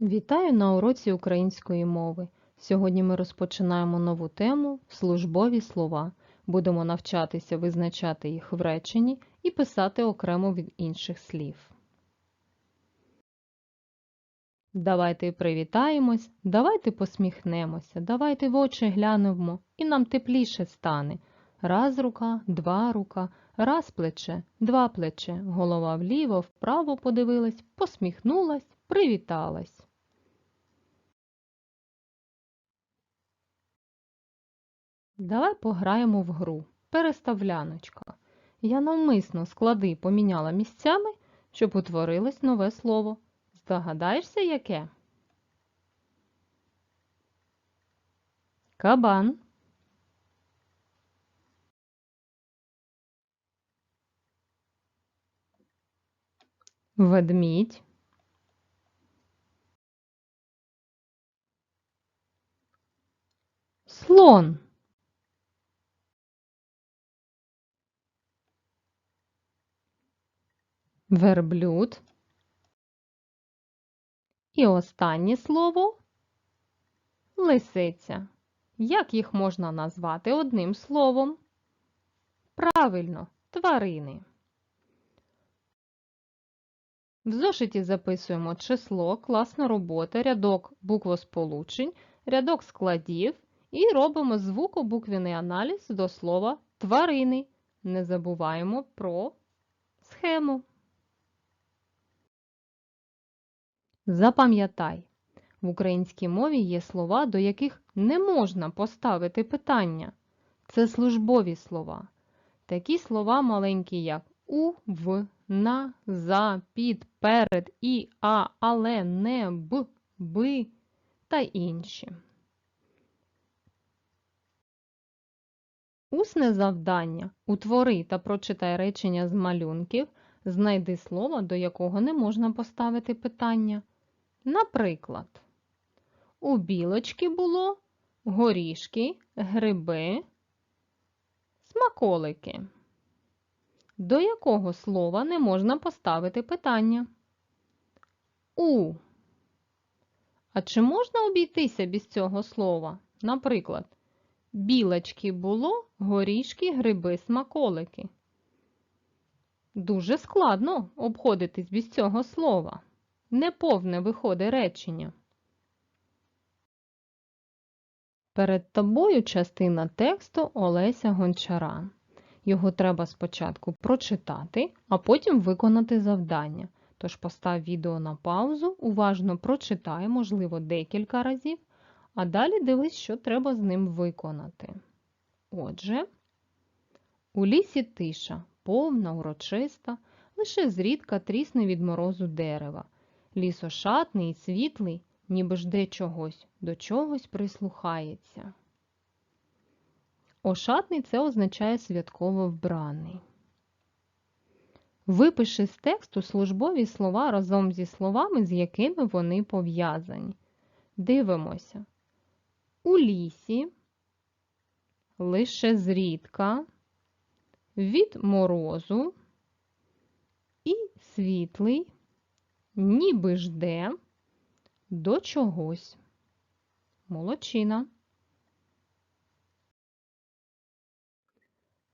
Вітаю на уроці української мови. Сьогодні ми розпочинаємо нову тему службові слова. Будемо навчатися визначати їх в реченні і писати окремо від інших слів. Давайте привітаємось, давайте посміхнемося, давайте в очі глянемо, і нам тепліше стане. Раз рука, два рука, раз плече, два плече, голова вліво, вправо подивилась, посміхнулась, привіталась. Давай пограємо в гру. Переставляночка. Я навмисно склади поміняла місцями, щоб утворилось нове слово. Здогадаєшся, яке? Кабан. Ведмідь. Слон. Верблюд. І останнє слово лисиця. Як їх можна назвати одним словом? Правильно, тварини. В зошиті записуємо число, класна робота, рядок буквосполучень, рядок складів і робимо звукобуквений аналіз до слова тварини. Не забуваємо про схему. Запам'ятай, в українській мові є слова, до яких не можна поставити питання. Це службові слова. Такі слова маленькі, як у, в, на, за, під, перед, і, а, але, не, б, би та інші. Усне завдання. Утвори та прочитай речення з малюнків, знайди слово, до якого не можна поставити питання. Наприклад, у білочки було горішки, гриби, смаколики. До якого слова не можна поставити питання? У. А чи можна обійтися без цього слова? Наприклад, білочки було, горішки, гриби, смаколики. Дуже складно обходитись без цього слова. Неповне виходить речення. Перед тобою частина тексту Олеся Гончара. Його треба спочатку прочитати, а потім виконати завдання. Тож постав відео на паузу, уважно прочитай, можливо, декілька разів, а далі дивись, що треба з ним виконати. Отже, у лісі тиша, повна, урочиста, лише зрідка трісне від морозу дерева. Ліс ошатний і світлий, ніби жде чогось, до чогось прислухається. Ошатний це означає святково вбраний. Випиши з тексту службові слова разом зі словами, з якими вони пов'язані. Дивимося. У лісі, лише зрідка, від морозу і світлий, ніби жде до чогось. Молодчина.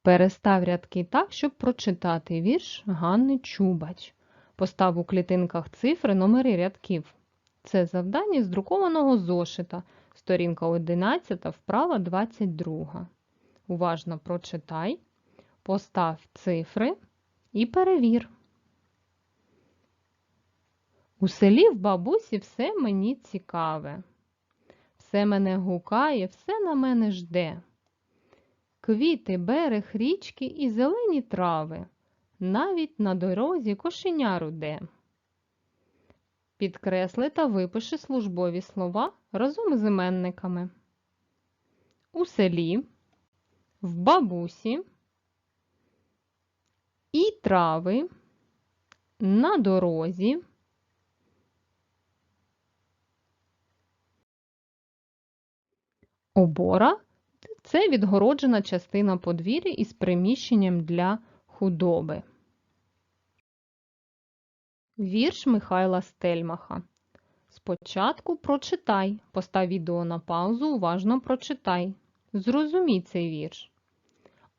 Перестав рядки так, щоб прочитати вірш Ганни Чубач. Постав у клітинках цифри номери рядків. Це завдання з друкованого зошита, сторінка 11, вправа 22. Уважно прочитай, постав цифри і перевір. У селі в бабусі все мені цікаве. Все мене гукає, все на мене жде. Квіти, берег, річки і зелені трави. Навіть на дорозі кошеня руде. Підкресли та випиши службові слова разом з іменниками. У селі, в бабусі і трави, на дорозі. Обора це відгороджена частина подвір'я із приміщенням для худоби. Вірш Михайла Стельмаха. Спочатку прочитай. Постав відео на паузу, уважно прочитай. Зрозумій цей вірш.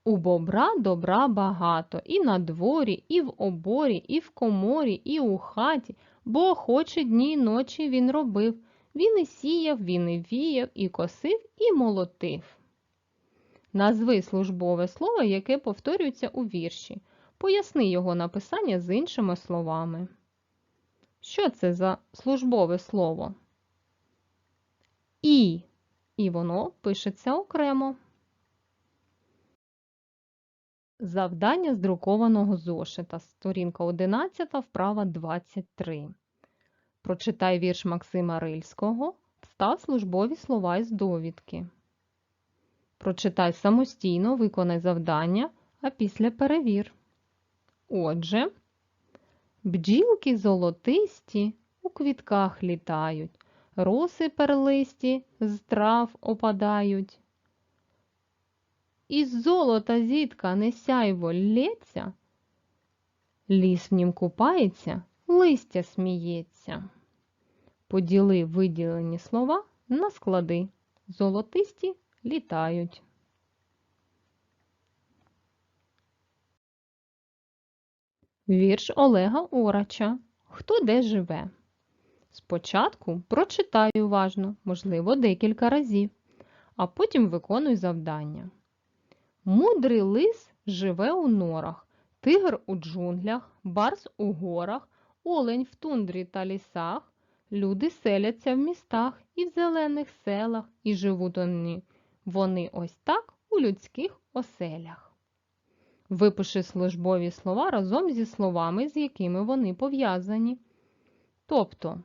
У бобра добра багато, і на дворі, і в оборі, і в коморі, і у хаті, бо охоче дні й ночі він робив. Він і сіяв, він і віяв, і косив, і молотив. Назви службове слово, яке повторюється у вірші. Поясни його написання з іншими словами. Що це за службове слово? І. І воно пишеться окремо. Завдання з друкованого зошита. Сторінка 11, вправа 23. Прочитай вірш Максима Рильського. Встав службові слова із довідки. Прочитай самостійно, виконай завдання, а після перевір. Отже, бджілки золотисті у квітках літають, роси перлисті з трав опадають. Із золота зітка не сяйво лється, ліс в нім купається, листя сміється. Поділи виділені слова на склади. Золотисті літають. Вірш Олега Орача. Хто де живе? Спочатку прочитай уважно, можливо, декілька разів, а потім виконуй завдання. Мудрий лис живе у норах, тигр у джунглях, барс у горах, олень в тундрі та лісах. Люди селяться в містах і в зелених селах, і живуть вони, вони ось так у людських оселях. Випиши службові слова разом зі словами, з якими вони пов'язані. Тобто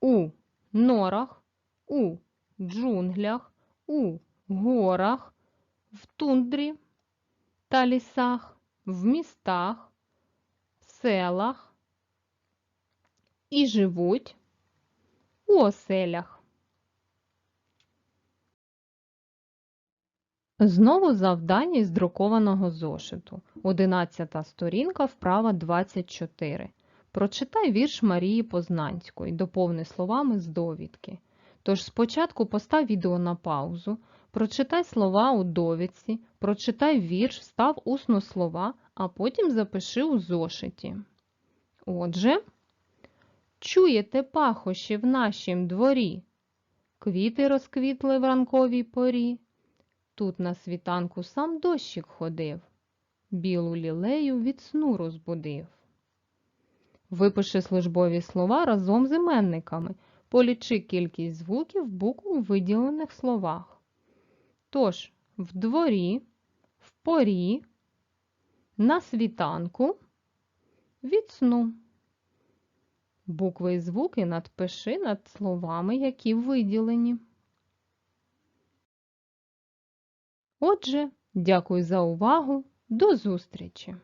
у норах, у джунглях, у горах, в тундрі та лісах, в містах, в селах і живуть у оселях. Знову завдання із друкованого зошиту. 11 сторінка, вправа 24. Прочитай вірш Марії Познанської, доповни словами з довідки. Тож спочатку постав відео на паузу, прочитай слова у довідці, прочитай вірш, став усно слова, а потім запиши у зошиті. Отже, чуєте пахощі в нашім дворі, квіти розквітли в ранковій порі. Тут на світанку сам дощик ходив, білу лілею від сну розбудив. Випиши службові слова разом з іменниками, полічи кількість звуків букв у виділених словах. Тож, в дворі, в порі, на світанку, від сну. Букви і звуки надпиши над словами, які виділені. Отже, дякую за увагу. До зустрічі!